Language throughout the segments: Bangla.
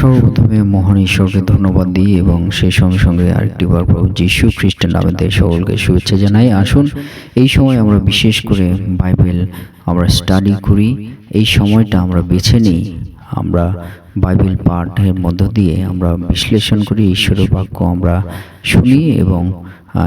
সর্বপ্রথমে মহান ঈশ্বরকে ধন্যবাদ দিই এবং সেই সঙ্গে সঙ্গে আরেকটি বার প্রভু যীশু খ্রিস্টান আমাদের সকলকে শুভেচ্ছা জানাই। আসুন, এই সময় আমরা বিশেষ করে বাইবেল আমরা স্টাডি করি। এই সময়টা আমরা বেছে নিই। আমরা বাইবেল পাঠের মধ্য দিয়ে আমরা বিশ্লেষণ করি, ঈশ্বরের বাক্য আমরা শুনি এবং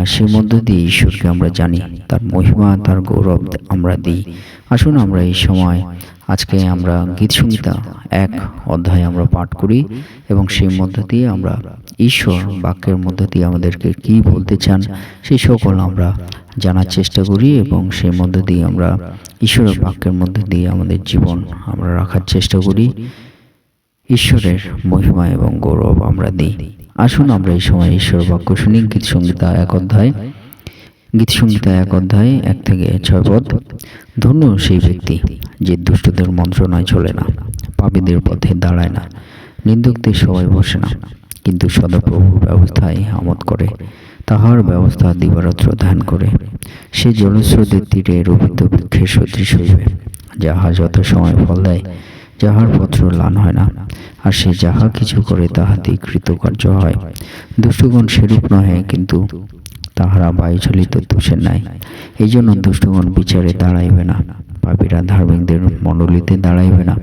সেই মধ্য দিয়ে ঈশ্বরকে আমরা জানি। তার মহিমা, তার গৌরব আমরা দিই। আসুন আমরা এই সময় আজকে আমরা গীত সংহিতা এক অধ্যায় আমরা পাঠ করি এবং সেই মধ্য দিয়ে আমরা ঈশ্বর বাক্যের মধ্য দিয়ে আমাদেরকে কি বলতে চান সেই সকল আমরা জানার চেষ্টা করি এবং সেই মধ্য দিয়ে আমরা ঈশ্বরের বাক্যের মধ্য দিয়ে আমাদের জীবন আমরা রাখার চেষ্টা করি। ঈশ্বরের মহিমা এবং গৌরব আমরা দিই। আসুন আমরা এই সময় ঈশ্বর বাক্য শুনি গীত সংগীতা এক অধ্যায় গীত সংগীতা এক অধ্যায় এক থেকে ছয় পদ। ধন্য সেই ব্যক্তি যে দুষ্টদের মন্ত্রণায় চলে না, পাপীদের পথে দাঁড়ায় না, নিন্দুকদের সবাই বসে না, কিন্তু সদাপ্রভুর ব্যবস্থায় আমোদ করে, তাহার ব্যবস্থা দিবারাত্র ধ্যান করে। সে জলস্রোতের তীরে রোপিত বৃক্ষের সদৃশ হইবে, যাহা যত সময় ফল দেয়, যাহার পত্র লান হয় না, আর সে যাহা কিছু করে তাহাতেই কৃতকার্য হয়। দুষ্টগণ সেরূপ নহে, কিন্তু তাহারা বায়ুচলিত তুষের নাই এই জন্য দুষ্টগণ বিচারে দাঁড়াইবে না। পাপীরা ধার্মিকদের মণ্ডলীতে দাঁড়াইবে না।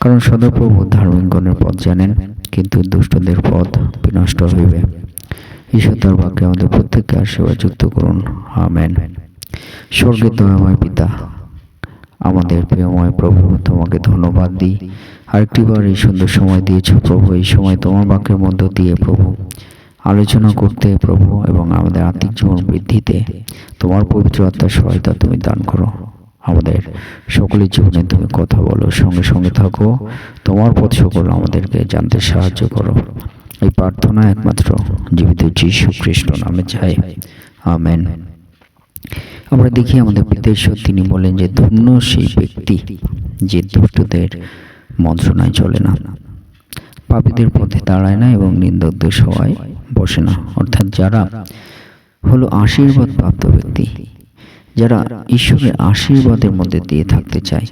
কারণ সদাপ্রভু ধার্মিকগণের পথ জানেন, কিন্তু দুষ্টদের পথ বিনষ্ট হইবে। ঈশ্বর বাক্যে আমাদের প্রত্যেককে আশীর্বাদ যুক্ত করুন। আমেন। স্বর্গের দয়াময় পিতা, আমাদের প্রিয়ময় প্রভু, তোমাকে ধন্যবাদ দিই। আরেকটিবার এই সুন্দর সময় দিয়েছ প্রভু, এই সময় তোমার বাক্যের মধ্য দিয়ে প্রভু। আলোচনা করতে প্রভু এবং আমাদের আত্মিক জীবন বৃদ্ধিতে তোমার পবিত্র আত্মার সহায়তা তুমি দান করো। আমাদের সকলের জীবনে তুমি কথা বলো, সঙ্গে সঙ্গে থাকো। তোমার পথ সকল আমাদেরকে জানতে সাহায্য করো। এই প্রার্থনা একমাত্র জীবিত যীশু খ্রিস্ট নামে চাই। আমেন। আমরা দেখি আমাদের বিদেশ্বর তিনি বলেন যে ধন্য সেই ব্যক্তি যে দুষ্টদের মন্ত্রণায় চলে না। পাপীদের পথে দাঁড়ায় না এবং নিন্দকদের সবাই বসে না। অর্থাৎ যারা হলো আশীর্বাদ প্রাপ্ত ব্যক্তি, যারা ঈশ্বরের আশীর্বাদের মধ্যে দিয়ে থাকতে চায়,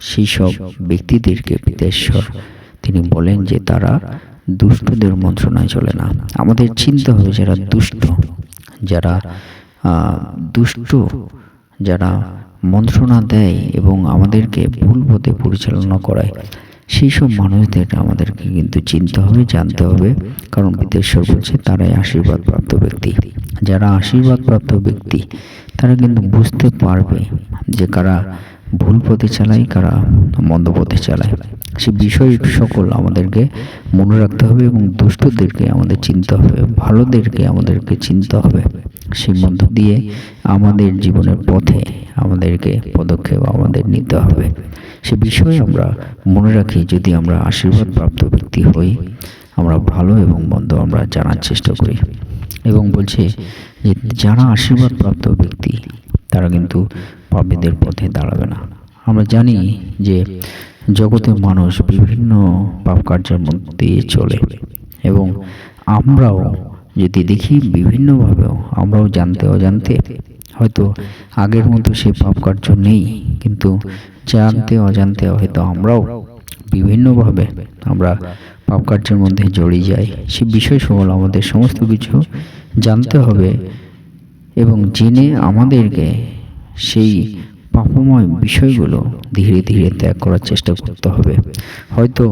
সেই সব ব্যক্তিদেরকে বিদেশ্বর তিনি বলেন যে তারা দুষ্টদের মন্ত্রণায় চলে না। আমাদের চিন্তা হবে যারা দুষ্ট যারা দুষ্ট, যারা মন্ত্রণা দেয় এবং আমাদেরকে ভুল পথে পরিচালনা করায় সেই সব মানুষদের আমাদেরকে কিন্তু চিনতে হবে, জানতে হবে। কারণ বিদেশ্বর বলছে তারাই আশীর্বাদ প্রাপ্ত ব্যক্তি। যারা আশীর্বাদ প্রাপ্ত ব্যক্তি, তারা কিন্তু বুঝতে পারবে যে কারা ভুল পথে চালায়, কারা মন্দ পথে চালায়। সে বিষয় সকল আমাদেরকে মনে রাখতে হবে এবং দুষ্টদেরকে আমাদের চিনতে হবে, ভালোদেরকে আমাদেরকে চিনতে হবে। সেই মধ্য দিয়ে আমাদের জীবনের পথে আমাদেরকে পদক্ষেপ আমাদের নিতে হবে। সে বিষয়ে আমরা মনে রাখি, যদি আমরা আশীর্বাদ প্রাপ্ত ব্যক্তি হই, আমরা ভালো এবং মন্দ আমরা জানার চেষ্টা করি। এবং বলছে যে, যারা আশীর্বাদ প্রাপ্ত ব্যক্তি, তারা কিন্তু পাপীদের পথে দাঁড়াবে না। আমরা জানি যে, জগতে মানুষ বিভিন্ন পাপ কার্যের মধ্যে দিয়ে চলে। এবং আমরাও যদি দেখি বিভিন্নভাবেও, আমরাও জানতে অজান্তে, হয়তো আগের মতো সেই পাপ কার্য নেই, কিন্তু জানতে অজান্তে হয়তো আমরাও বিভিন্নভাবে আমরা পাপ কার্যের মধ্যে জড়িয়ে যাই। সে বিষয় সকল আমাদের সমস্ত কিছু জানতে হবে এবং জেনে আমাদেরকে সেই পাপময় বিষয়গুলো ধীরে ধীরে ত্যাগ করার চেষ্টা করতে হবে। হয়তো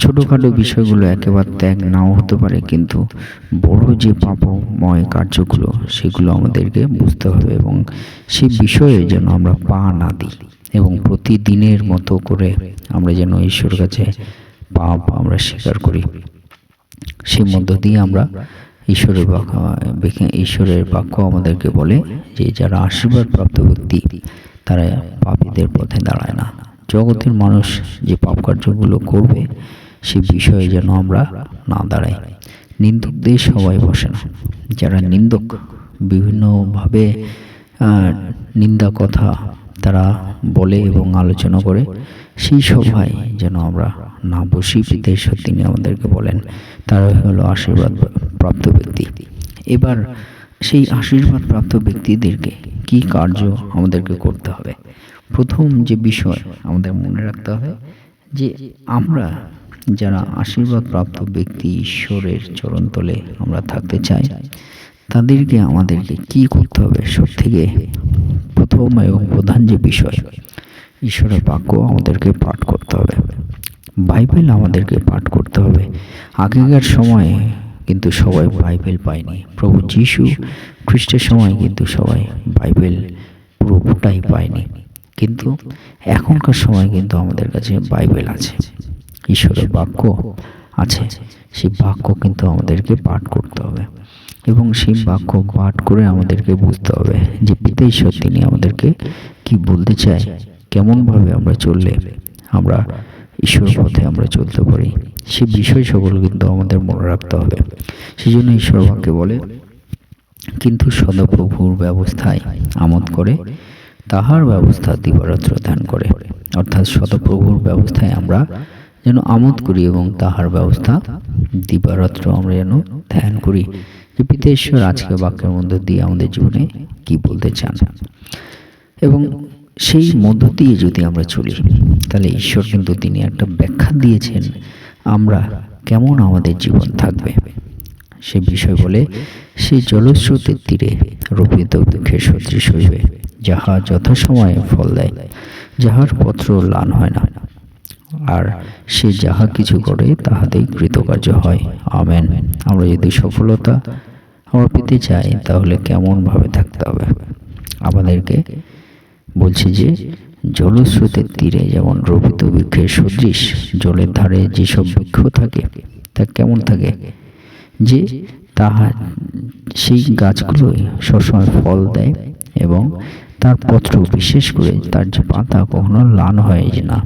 ছোটোখাটো বিষয়গুলো একেবারে ত্যাগ নাও হতে পারে, কিন্তু বড় যে পাপময় কার্যগুলো, সেগুলো আমাদেরকে বুঝতে হবে এবং সেই বিষয়ে যেন আমরা পা না দিই। এবং প্রতিদিনের মতো করে আমরা যেন ঈশ্বর কাছে পাপ আমরা স্বীকার করি। সেই মধ্য দিয়ে আমরা ঈশ্বরের বাক্য ঈশ্বরের বাক্য আমাদেরকে বলে যে যারা আশীর্বাদ প্রাপ্ত ব্যক্তি, তারা পাপীদের পথে দাঁড়ায় না। জগতের মানুষ যে পাপ কার্যগুলো করবে, সে বিষয়ে যেন আমরা না দাঁড়াই। নিন্দুকদের সবাই বসে না। যারা নিন্দক, বিভিন্নভাবে নিন্দা কথা তারা বলে এবং আলোচনা করে, সেই সভায় যেন আমরা না বসি বিদেশ্বর তিনি আমাদেরকে বলেন তারা হলো আশীর্বাদ প্রাপ্ত ব্যক্তি। এবার সেই আশীর্বাদ প্রাপ্ত ব্যক্তিদেরকে কি কার্য আমাদেরকে করতে হবে? প্রথম যে বিষয় আমাদের মনে রাখতে হবে, যে আমরা যারা আশীর্বাদ প্রাপ্ত ব্যক্তি ঈশ্বরের চরণতলে আমরা থাকতে চাই, তাদেরকে আমাদেরকে কি করতে হবে? সব থেকে প্রথম এবং প্রধান যে বিষয়, ঈশ্বরের বাক্য আমাদেরকে পাঠ করতে হবে। বাইবেল আমাদেরকে পাঠ করতে হবে। আগেকার সময়ে কিন্তু সবাই বাইবেল পায়নি। প্রভু যিশু খ্রিস্টের সময় কিন্তু সবাই বাইবেল পুরোটাই পায়নি। কিন্তু এখনকার সময় কিন্তু আমাদের কাছে বাইবেল আছে। ঈশ্বরের বাক্য আছে। সেই বাক্য কিন্তু আমাদেরকে পাঠ করতে হবে। এবং সেই বাক্য পাঠ করে আমাদেরকে বুঝতে হবে যে পিতা ঈশ্বর, তিনি আমাদেরকে কি বলতে চায়, কেমনভাবে আমরা চললে আমরা ঈশ্বর পথে আমরা চলতে পারি। সে বিষয় সকল কিন্তু আমাদের মনে রাখতে হবে। সেই জন্য ঈশ্বর বাক্যে বলে, কিন্তু সদাপ্রভুর ব্যবস্থায় আমোদ করে, তাহার ব্যবস্থা দিবারাত্র ধ্যান করে। অর্থাৎ সদাপ্রভুর ব্যবস্থায় আমরা যেন আমোদ করি এবং তাহার ব্যবস্থা দিবারাত্র আমরা যেন ধ্যান করি। যে ঈশ্বর আজকে বাক্যের মধ্য দিয়ে আমাদের জীবনে কি বলতে চান? এবং সেই মধ্য দিয়ে যদি আমরা চলি তাহলে ঈশ্বর কিন্তু তিনি একটা ব্যাখ্যা দিয়েছেন আমরা কেমন আমাদের জীবন থাকবে? সে বিষয় বলে সেই জলস্রোতের তীরে রোপিত দুঃখের সদৃশ হইবে যাহা যথাসময়ে ফল দেয় যাহার পত্র লান হয় না। আর সে যাহা কিছু করে তাহাতেই কৃতকার্য হয়। আমেন। আমরা যদি সফলতা আমরা পেতে চাই তাহলে কেমনভাবে থাকতে হবে? আমাদেরকে বলছি যে, জলস্রোতের তীরে যেমন রোপিত বৃক্ষের সদৃশ, জলের ধারে যেসব বৃক্ষ থাকে, তা কেমন থাকে? যে তাহা, সেই গাছগুলোই সবসময় ফল দেয় এবং তার পত্র বিশেষ করে তার যে পাতা কখনো লাল হয় না,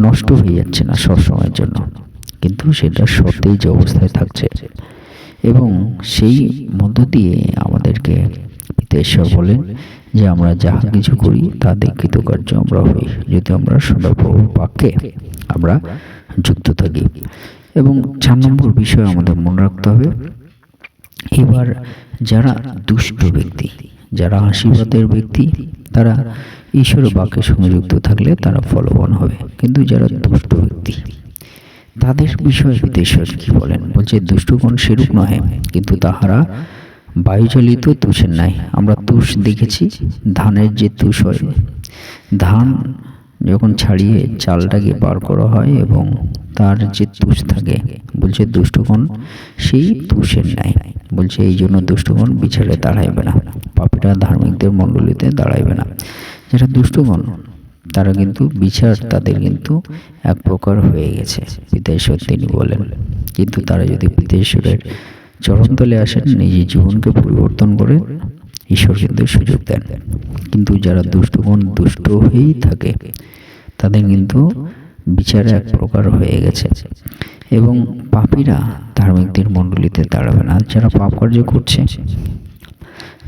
নষ্ট হয়ে যাচ্ছে না সবসময়ের জন্য। কিন্তু সেটা সতেজ অবস্থায় থাকছে। এবং সেই মধ্য দিয়ে আমাদেরকে পিতেশ্বর বলেন যে আমরা যাহা কিছু করি তা তাতে কৃতকার্য আমরা হই। যদি আমরা সদাপ্রভু বাক্যে আমরা যুক্ত থাকি। এবং চার নম্বর বিষয় আমাদের মনে রাখতে হবে, এবার যারা দুষ্ট ব্যক্তি, যারা আশীর্বাদের ব্যক্তি, তারা ঈশ্বরের সঙ্গে যুক্ত থাকলে তারা ফলবান হবে। কিন্তু যারা দুষ্ট ব্যক্তি তাদের বিষয়ে বিদেশ্বর কি বলেন? বলছে দুষ্টগণ সেরূপ নহে, কিন্তু তাহারা বায়ুচালিত তুষের নাই। আমরা তুষ দেখেছি, ধানের যে তুষ হয়। ধান যখন ছাড়িয়ে চালটাকে বার করা হয় এবং তার যে তুষ থাকে, বলছে দুষ্টগণ সেই তুষের নাই। বলছে, এই জন্য দুষ্টগণ বিচারে দাঁড়াইবে না। পাপীরা ধার্মিকদের মণ্ডলীতে দাঁড়াইবে না। যারা দুষ্টগণ তারা কিন্তু বিচার তাদের কিন্তু এক প্রকার হয়ে গেছে। পিতাশ্বর তিনি বলেন। কিন্তু তারা যদি পিতাশ্বরের চরণতলে আসেন, নিজের জীবনকে পরিবর্তন করে ঈশ্বর কিন্তু সুযোগ দেন। কিন্তু যারা দুষ্টগুণ দুষ্ট হয়েই থাকে, তাদের কিন্তু বিচারে এক প্রকার হয়ে গেছে। এবং পাপীরা ধার্মিকদের মণ্ডলীতে দাঁড়াবে না। যারা পাপ কার্য করছে,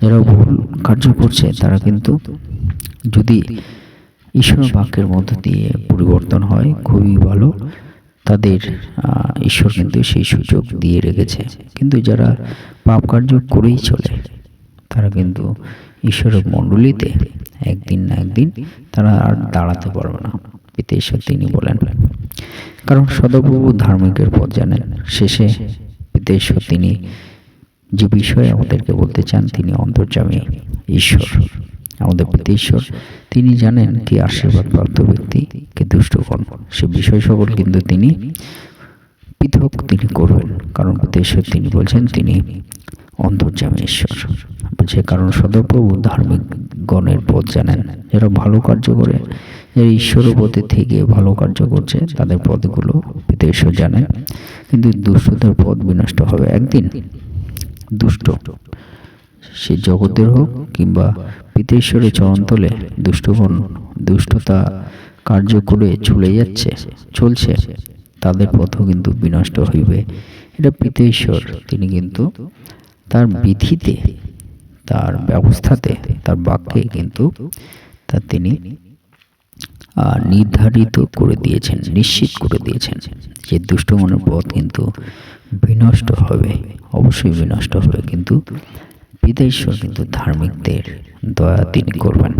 যারা ভুল কার্য করছে, তারা কিন্তু যদি ঈশ্বর বাক্যের মধ্য দিয়ে পরিবর্তন হয় খুবই ভালো। তাদের ঈশ্বর কিন্তু সেই সুযোগ দিয়ে রেখেছে। কিন্তু যারা পাপ কার্য করেই চলে তারা কিন্তু ঈশ্বরের মণ্ডলীতে একদিন না একদিন তারা আর দাঁড়াতে পারবে না। এতে ঈশ্বর তিনি বলেন। কারণ সদাপ্রভু ধার্মিকের পথ জানেন। শেষে পিতেশ্বর তিনি যে বিষয়ে আমাদেরকে বলতে চান তিনি অন্তর্জামী ঈশ্বর। আমাদের প্রতি ঈশ্বর তিনি জানেন কি আশীর্বাদ প্রাপ্ত ব্যক্তি, কে দুষ্টগণ। সে বিষয় সকল কিন্তু তিনি পৃথক তিনি করবেন। কারণ পিতেশ্বর তিনি বলছেন, তিনি অন্তর্জামী ঈশ্বর। বলছে কারণ সদপ্রভু ধার্মিক গণের পথ জানেন, যারা ভালো কার্য করে, যারা ঈশ্বরের পথে থেকে ভালো কার্য করছে, তাদের পথগুলো পিতেশ্বর জানেন। কিন্তু দুষ্টদের পথ বিনষ্ট হবে একদিন। দুষ্ট। সে জগতের হোক কিংবা পিতেশ্বরের চরণতলে দুষ্টগণ দুষ্টতা কার্য করে চলে যাচ্ছে, চলছে। তাদের পথও কিন্তু বিনষ্ট হইবে। এটা পিতেশ্বর, তিনি কিন্তু তার বিধিতে, তার ব্যবস্থাতে, তার বাক্যে কিন্তু তা তিনি নির্ধারিত করে দিয়েছেন, নিশ্চিত করে দিয়েছেন যে দুষ্টগণের পথ কিন্তু বিনষ্ট হবে, অবশ্যই বিনষ্ট হবে। কিন্তু পিতাশ্বর কিন্তু ধার্মিকদের দয়া তিনি করবেন।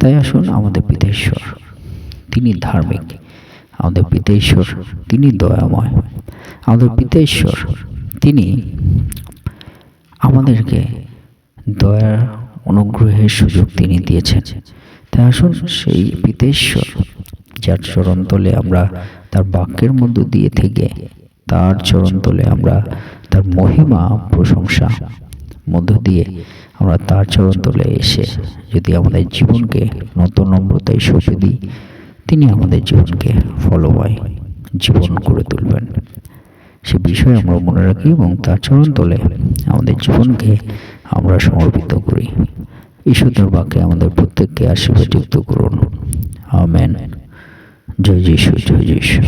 তাই আসুন আমাদের পিতাশ্বর তিনি ধার্মিক। আমাদের পিতা তিনি দয়াময়। আমাদের পিতা তিনি আমাদেরকে দয়ার অনুগ্রহের সুযোগ তিনি দিয়েছেন। তাই আসুন সেই পিতেশ্বর যার চরণ তলে আমরা তার বাক্যের মধ্য দিয়ে থেকে তার চরণ তলে আমরা তার মহিমা, প্রশংসা মধ্য দিয়ে আমরা তার চরণ তলে এসে যদি আমাদের জীবনকে নতুন নম্রতায় সঁপে দিই, তিনি আমাদের জীবনকে ফলময় জীবন করে তুলবেন। সে বিষয়ে আমরা মনে রাখি এবং তার চরণ তলে আমাদের জীবনকে আমরা সমর্পিত করি। ঈশ্বরের বাক্যে আমাদের প্রত্যেককে আশীর্বাদ যুক্ত করুন। আমেন। জয় যিশু জয় যিশু।